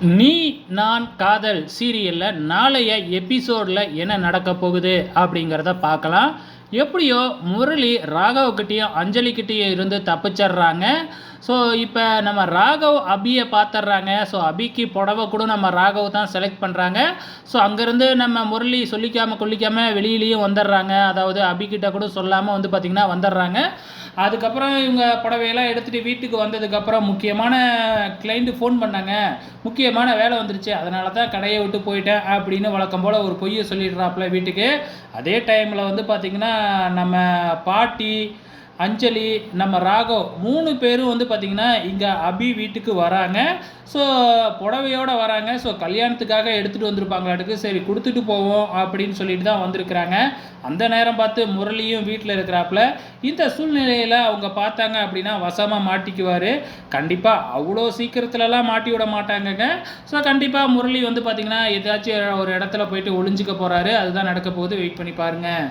நீ நான் காதல் சீரியலில் நாளைய எபிசோடில் என்ன நடக்க போகுது அப்படிங்கிறத பார்க்கலாம். எப்படியோ முரளி ராகவ்கிட்டேயும் அஞ்சலிக்கிட்டேயும் இருந்து தப்பிச்சிடுறாங்க. ஸோ இப்போ நம்ம ராகவ் அபியை பார்த்துட்றாங்க. ஸோ அபிக்கு புடவை கூட நம்ம ராகவ் தான் செலக்ட் பண்ணுறாங்க ஸோ அங்கேருந்து நம்ம முரளி சொல்லிக்காமல் கொல்லிக்காமல் வெளியிலையும் வந்துடுறாங்க. அதாவது அபிக்கிட்ட கூட சொல்லாமல் வந்து பார்த்திங்கன்னா வந்துடுறாங்க. அதுக்கப்புறம் இவங்க புடவையெல்லாம் எடுத்துகிட்டு வீட்டுக்கு வந்ததுக்கப்புறம் முக்கியமான கிளைண்ட்டு ஃபோன் பண்ணாங்க. முக்கியமான வேலை வந்துருச்சு. அதனால தான் கடையை விட்டு போயிட்டேன் அப்படின்னு வழக்கம் போல் ஒரு பொய்யை சொல்லிடுறாப்புல வீட்டுக்கு. அதே டைமில் வந்து பார்த்திங்கன்னா நம்ம பாட்டி அஞ்சலி நம்ம ராகவ் மூணு பேரும் வந்து பார்த்திங்கன்னா இங்கே அபி வீட்டுக்கு வராங்க. ஸோ புடவையோடு வராங்க. ஸோ கல்யாணத்துக்காக எடுத்துகிட்டு வந்திருப்பாங்களாட்டுக்கு சரி கொடுத்துட்டு போவோம் அப்படின்னு சொல்லிட்டு தான் வந்திருக்கிறாங்க. அந்த நேரம் பார்த்து முரளியும் வீட்டில் இருக்கிறாப்புல. இந்த சூழ்நிலையில் அவங்க பார்த்தாங்க அப்படின்னா வசமாக மாட்டிக்குவார். கண்டிப்பாக அவ்வளோ சீக்கிரத்துலலாம் மாட்டி விட மாட்டாங்கங்க. ஸோ கண்டிப்பாக முரளி வந்து பார்த்திங்கன்னா ஏதாச்சும் ஒரு இடத்துல போயிட்டு ஒளிஞ்சிக்க போகிறாரு அதுதான் நடக்க போகுது. வெயிட் பண்ணி பாருங்கள்